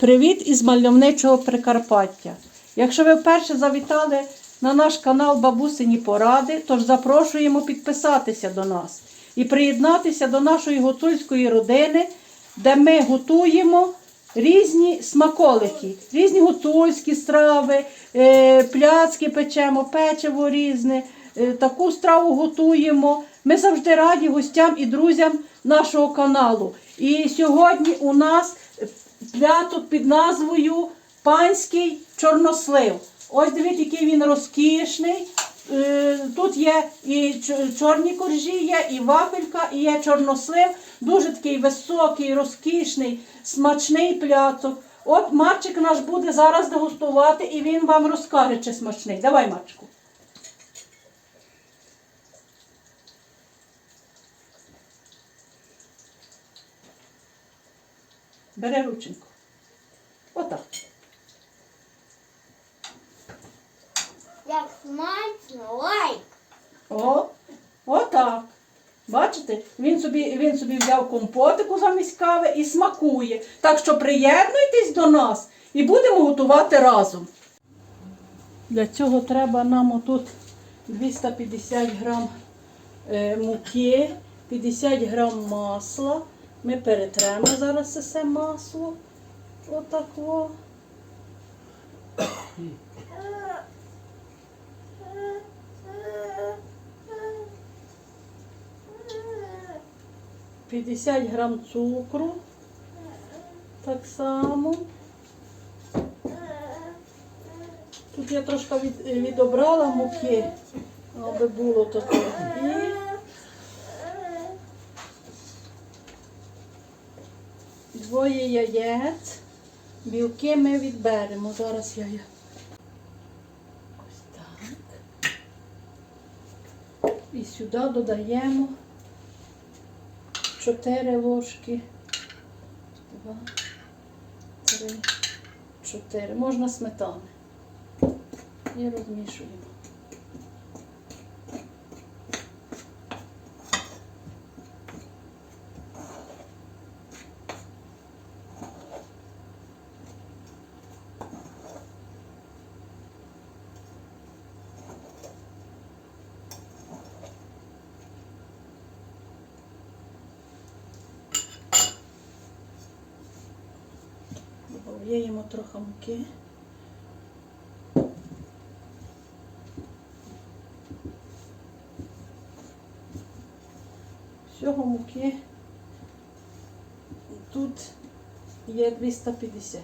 Привіт із мальовничого Прикарпаття. Якщо ви вперше завітали на наш канал Бабусині Поради, тож запрошуємо підписатися до нас і приєднатися до нашої гуцульської родини, де ми готуємо різні смаколики, різні гуцульські страви, е, пляцки печемо, печиво різне, е, таку страву готуємо. Ми завжди раді гостям і друзям нашого каналу. І сьогодні у нас пляцок під назвою Панський чорнослив. Ось дивіться, який він розкішний. Е, Тут є і чорні коржі, є, і вафелька, і є чорнослив. Дуже такий високий, розкішний, смачний пляцок. От Марчик наш буде зараз дегустувати і він вам розкаже, чи смачний. Давай, Марчику. Бери рученьку. Отак. Як смачно, лайк. О, отак. Бачите, він собі, він собі взяв компотику замість кави і смакує. Так що приєднуйтесь до нас і будемо готувати разом. Для цього треба нам отут 250 грам е, муки, 50 грам масла. Ми перетремо зараз все масло. Отак во. – 50 грам цукру. Так само. Тут я трошки від, відобрала муки, аби було таке. І двоє яєць. Білки ми відберемо. Зараз я. Ось так. І сюди додаємо 4 ложки. Два, три, чотири. Можна сметани. І розмішуємо. Додаємо трохи муки. Всього муки тут є 250.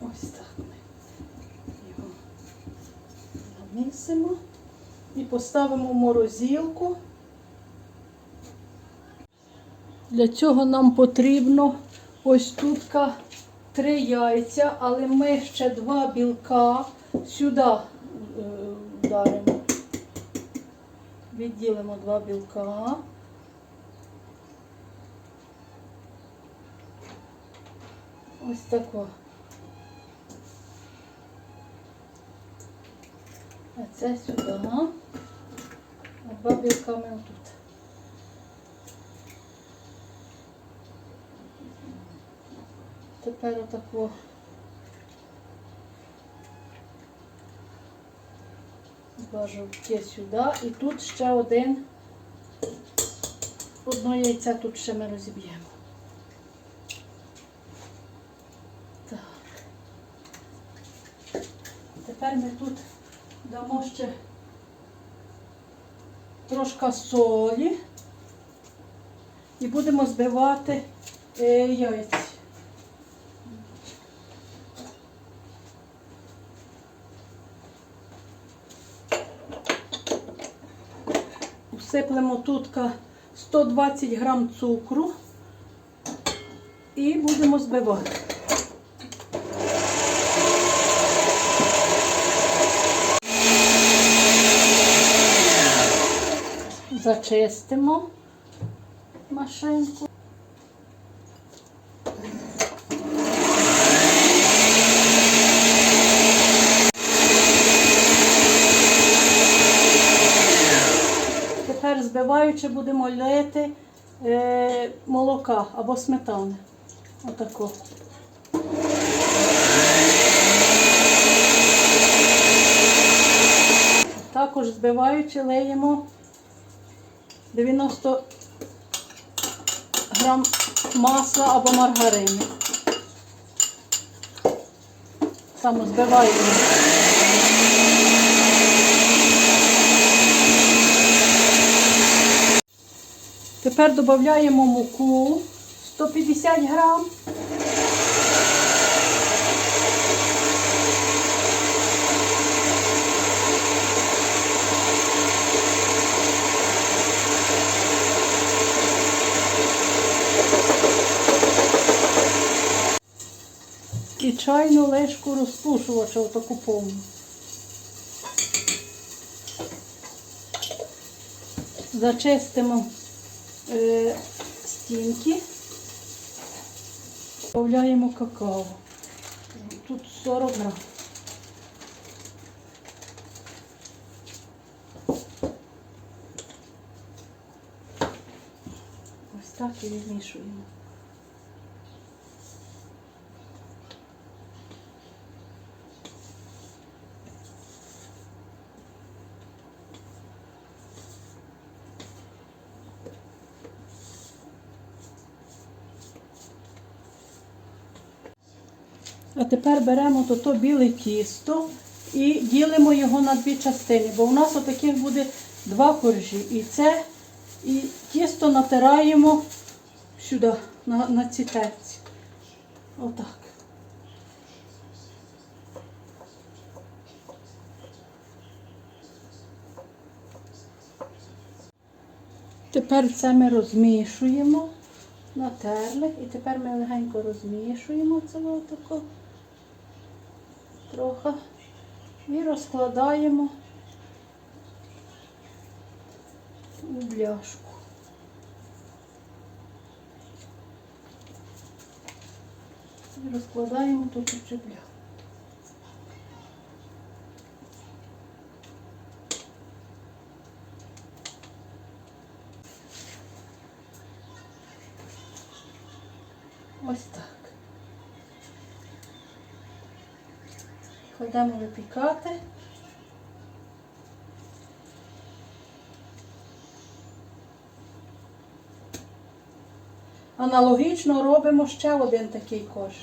Ось так ми його намісимо і поставимо в морозилку. Для цього нам потрібно ось тут три яйця, але ми ще два білка сюди е, вдаримо. Відділимо два білка. Ось тако. Це сюди. А два білка ми. Тепер отако. Два жовтки сюди. І тут ще один. Одно яйця тут ще ми розіб'ємо. Так. Тепер ми тут ще трошки солі і будемо збивати е, яйця. Всиплемо тут 120 грам цукру і будемо збивати. Зачистимо машинку. Тепер збиваючи будемо лити е, молока або сметани. Отако. Також збиваючи лиємо 90 грам масла або маргарину. Само збиваємо. Тепер додаємо муку 150 грам. Чайну лишку розпушувача отаку повну. Зачистимо е, стінки. Додаємо какао. Тут 40 грам. Ось так і відмішуємо. А тепер беремо то біле тісто і ділимо його на дві частини, бо у нас отаких буде два коржі. І це і тісто натираємо сюди, на, на ці терці. Отак. Тепер це ми розмішуємо, натерли, і тепер ми легенько розмішуємо це отако трохи і розкладаємо у бляшку. І розкладаємо тут цю бляшку. Кладемо випікати. Аналогічно робимо ще один такий корж.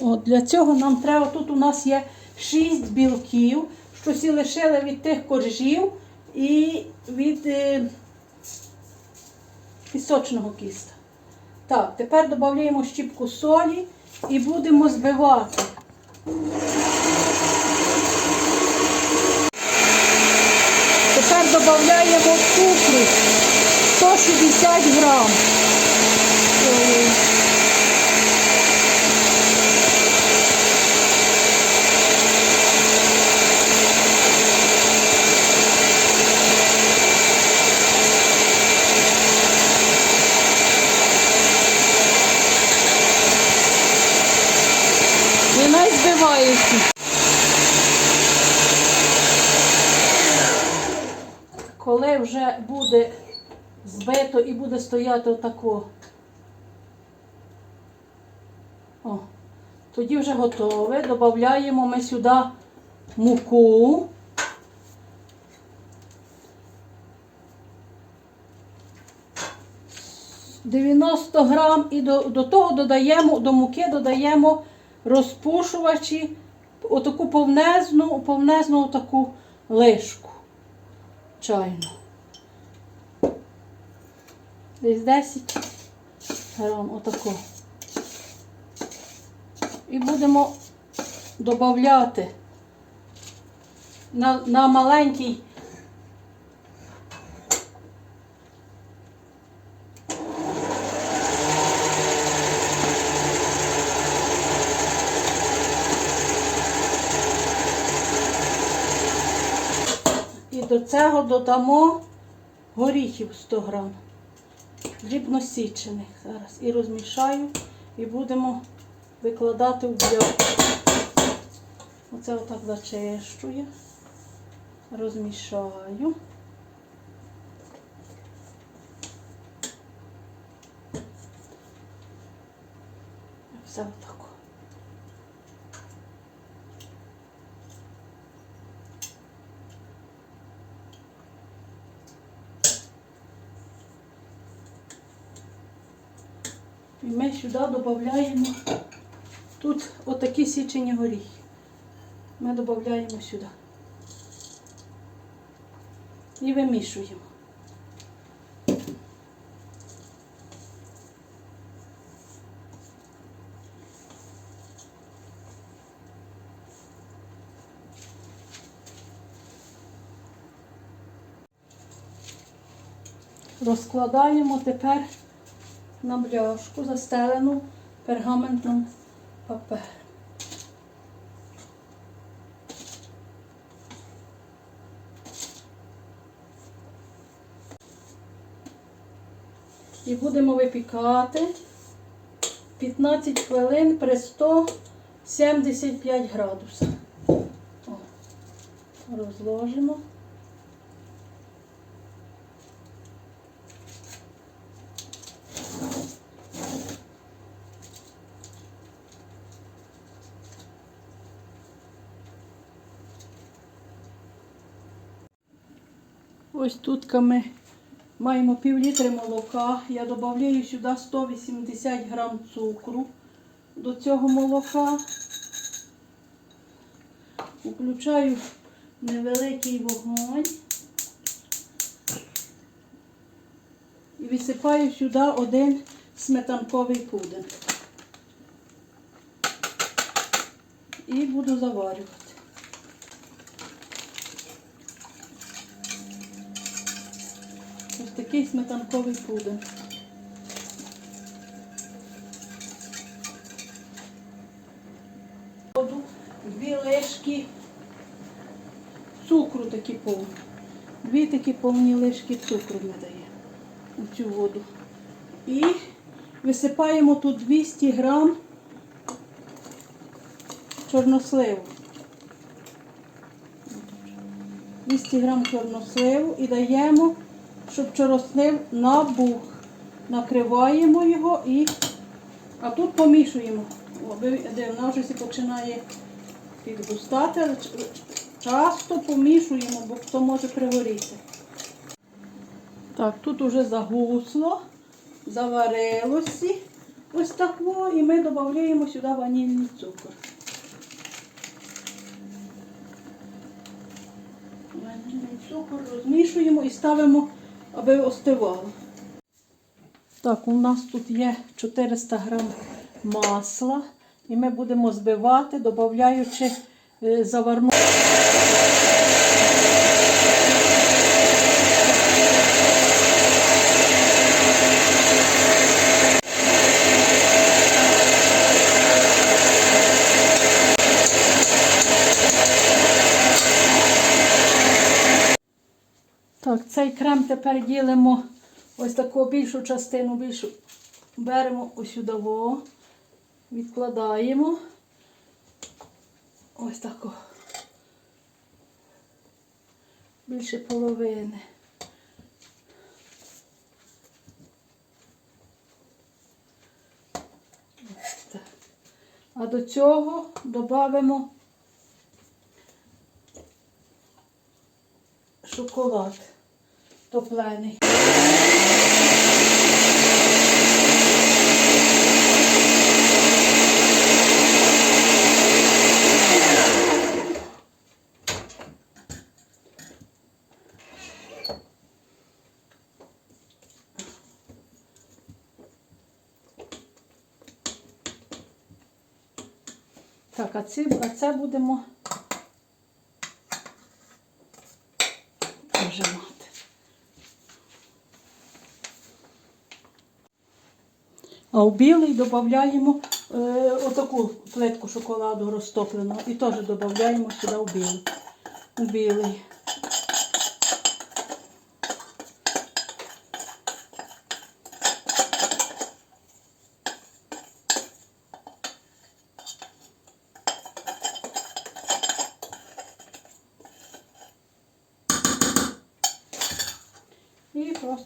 От, для цього нам треба, тут у нас є 6 білків, що всі лишили від тих коржів і від е, пісочного кіста. Так, тепер додаємо щіпку солі і будемо збивати. Тепер додаємо цукру 160 грам. Е, І най збивається. Вже буде збито і буде стояти отако. О, тоді вже готове. Додаємо ми сюди муку. «90 грам і до, до того додаємо, до муки додаємо розпушувачі, отаку повнезну, повнезну отаку лишку чайну десь 10 грам, отако. І будемо додати на, на маленький. До цього додамо горіхів 100 грам. Дрібно січених. Зараз і розмішаю, і будемо викладати в бляшку. Оце отак зачищую, розмішаю. Все отако. І ми сюди додаємо тут отакі січені горіхи. Ми додаємо сюди. І вимішуємо. Розкладаємо тепер на бляшку, застелену пергаментним папером. І будемо випікати 15 хвилин при 175 градусах. Розложимо. Ось тут ми маємо пів літри молока. Я додаю сюди 180 грам цукру до цього молока. Включаю невеликий вогонь і висипаю сюди один сметанковий пудинг. І буду заварювати. Ось такий сметанковий пудинг. Дві лишки цукру такі повні. Дві такі повні лишки цукру ми даємо у цю воду. І висипаємо тут 200 грам чорносливу. 200 грам чорносливу і даємо, щоб чорнослив набух. Накриваємо його і а тут помішуємо. О, вона вже починає підгустати, часто помішуємо, бо хто може пригоріти. Так, тут уже загусло, заварилося. Ось так і ми додаємо сюди ванільний цукор. Ванільний цукор розмішуємо і ставимо, аби остивало. Так, у нас тут є 400 грам масла, і ми будемо збивати, додаючи е, заварну. Так, цей крем тепер ділимо ось таку більшу частину, більшу беремо ось сюди, відкладаємо. Ось тако. Більше половини. А до цього додамо шоколад топлений. Так, а, ці, а це будемо нажимати. А в білий додаємо е, отаку плитку шоколаду розтопленого і теж додаємо сюди в білий. У білий.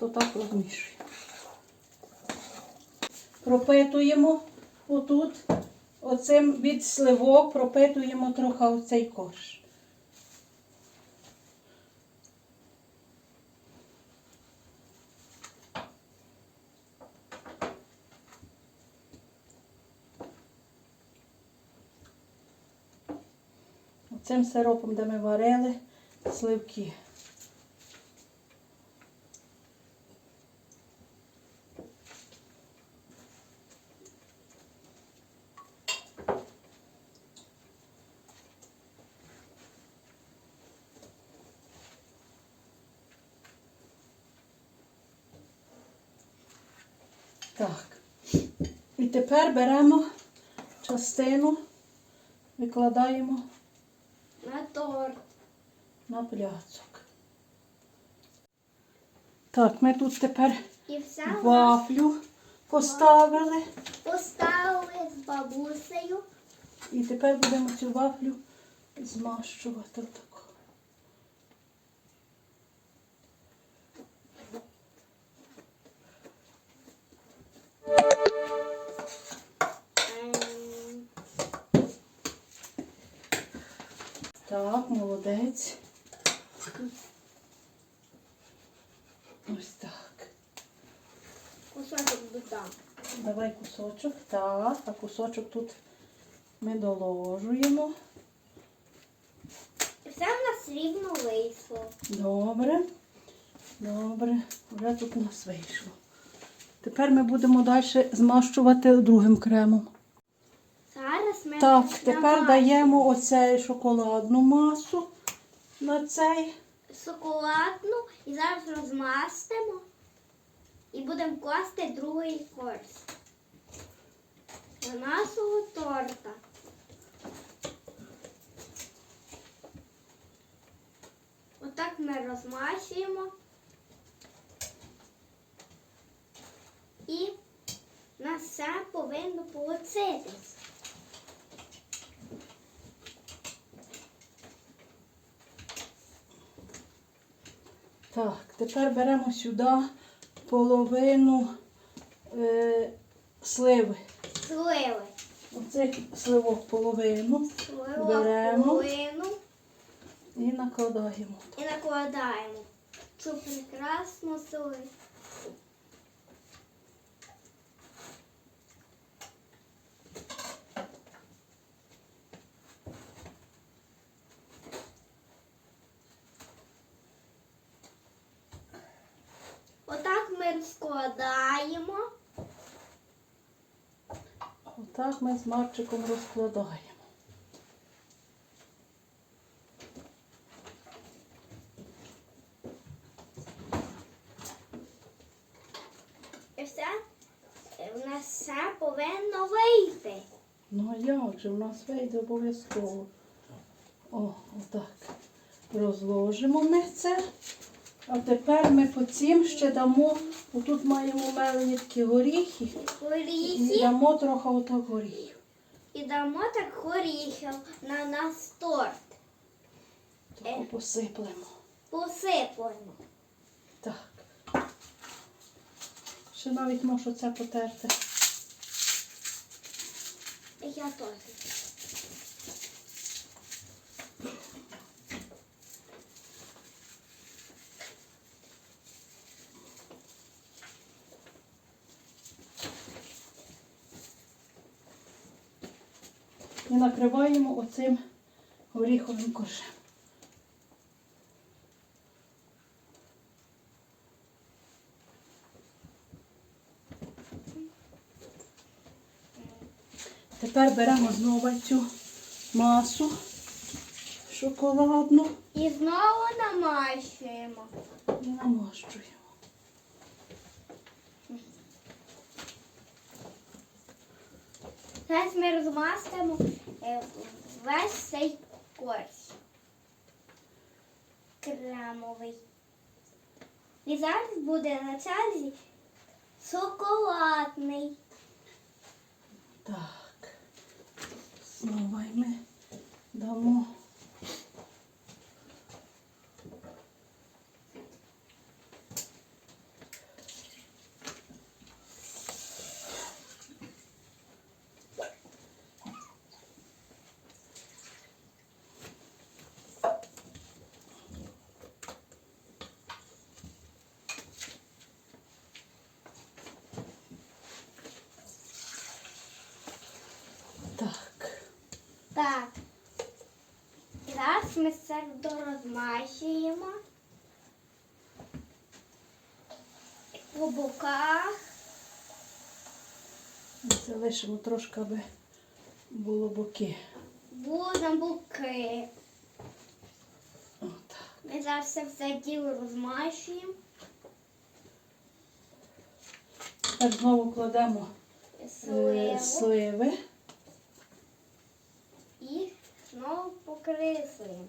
просто так розмішуємо. Пропитуємо отут, оцим від сливок пропитуємо трохи оцей корж. Оцим сиропом, де ми варили сливки. Так. І тепер беремо частину, викладаємо На торт. на пляцок. Так, ми тут тепер вафлю поставили. поставили з бабусею. І тепер будемо цю вафлю змащувати молодець. Ось так. Кусочок додам. Давай кусочок. Так, а кусочок тут ми доложуємо. І все в нас рівно вийшло. Добре. Добре. Вже тут у нас вийшло. Тепер ми будемо далі змащувати другим кремом. Так, тепер даємо оцей шоколадну масу на цей. шоколадну і зараз розмастимо. І будемо класти другий корс. До нашого торта. Отак ми розмащуємо. І на все повинно получитись. Так, тепер беремо сюди половину е, сливи. Сливи. Оцих сливок половину Сливок Беремо. половину і накладаємо. і накладаємо цю прекрасну сливу. Отак ми розкладаємо. Ми з Марчиком розкладаємо. І все е, в нас все повинно вийти. Ну а як же, у нас вийде обов'язково. О, отак. Розложимо ми це. А тепер ми по цим ще дамо, отут маємо мелені такі горіхи. І Горіхи дамо трохи отак горіхів. і дамо так горіхів на нас торт. Таку посиплемо. Посипаємо. Так. Ще навіть можу це потерти. Я теж. Накриваємо оцим горіховим коржем. Тепер беремо знову цю масу шоколадну І знову намащуємо. і намащуємо. Зараз ми розмастимо весь цей корж. Кремовий. І зараз буде на черзі шоколадний. Так. Знову ми дамо. Ми це дорозмащуємо. По боках. Це лишимо трошки, аби було боки. Будемо буки. Отак. Ми зараз це все діло розмащуємо. Тепер знову кладемо е, Сливу. сливи. І знову покрислюємо.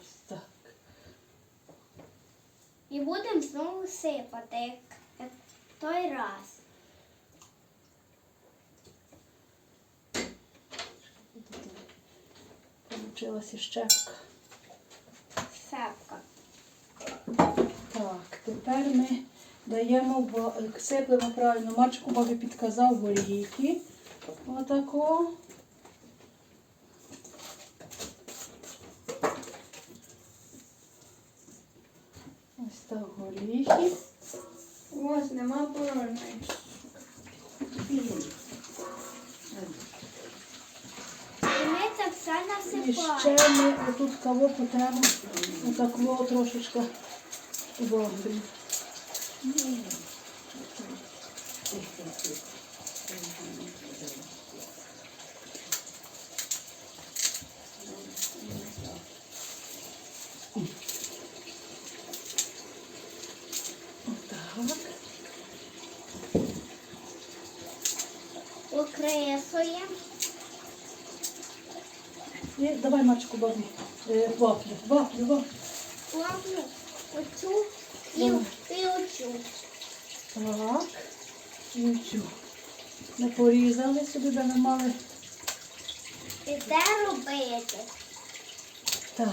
Ось так. І будемо знову сипати, як, той раз. Получилася щепка. Сепка. Так, тепер ми даємо, сиплемо правильно, Марчику бабі підказав горіхи. Отако. Ось так горіхи. Ось нема порожньої. І ми це все І ще отут кого потрібно отако трошечки вогрі. Отак. Окресуємо. Давай Марчику бабі. Е, вафлю, вафлю, вафлю. Оцю і, Давай. і оцю. Так. І цю. Ми порізали сюди, де ми мали. І де робити? Так.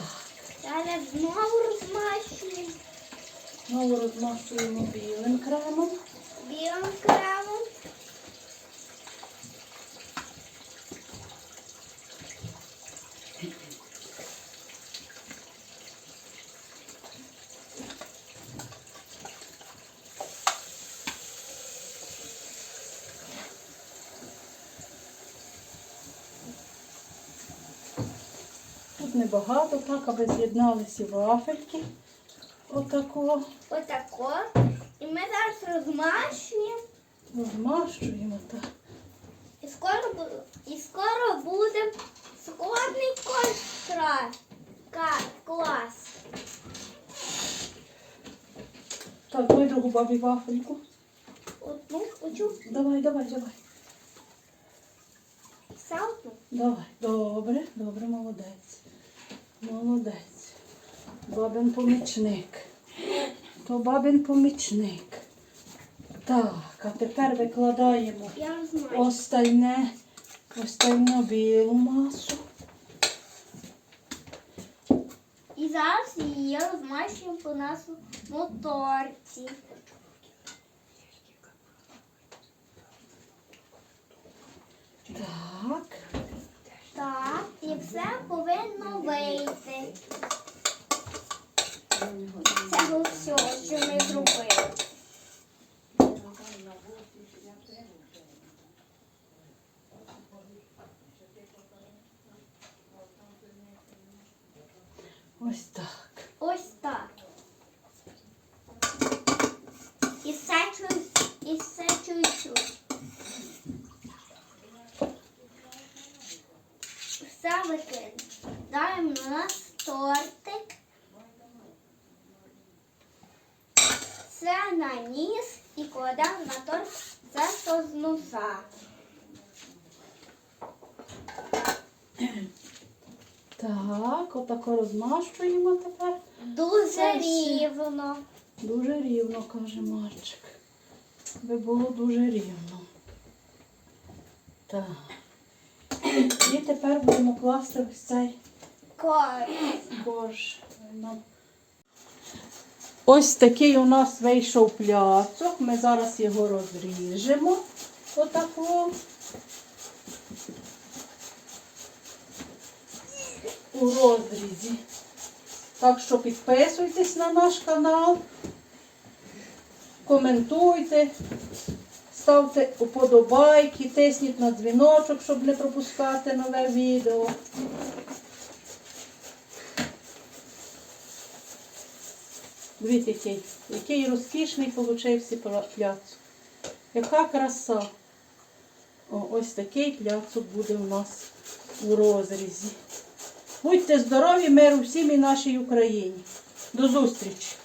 Зараз знову розмащуємо Знову розмащуємо білим кремом. білим кремом. Тут небагато, так, аби з'єдналися вафельки. Отако. Отако. І ми зараз розмащуємо. Розмащуємо так. І скоро, і скоро буде складний. Клас. Так, давай другу бабі вафельку. Одну, оцю, Давай, давай, давай. все. Давай. Добре, добре, молодець. Молодець. Бабин помічник. То бабин помічник. Так, а тепер викладаємо остальне, остальну білу масу. І зараз її розмащуємо по нашому торті. Так. Так, і все повинно вийти. Це все, що ми зробили. Ось так. Ось так. І все чуть, і все чуть-чуть. Все викидаємо на нас тортик. Це на ніс і кладемо на торт це що з носа. Так, отако розмащуємо тепер. Дуже рівно. Дуже рівно, каже Марчик. Би було дуже рівно. Так. І тепер будемо класти ось цей борщ. Ось такий у нас вийшов пляцок. Ми зараз його розріжемо. Отако. У розрізі. Так що підписуйтесь на наш канал, коментуйте, ставте уподобайки, тисніть на дзвіночок, щоб не пропускати нове відео. Дивіться, який, який розкішний получився пляцок. Яка краса. О, ось такий пляцок буде у нас у розрізі. Будьте здорові, миру всім і нашій Україні. До зустрічі!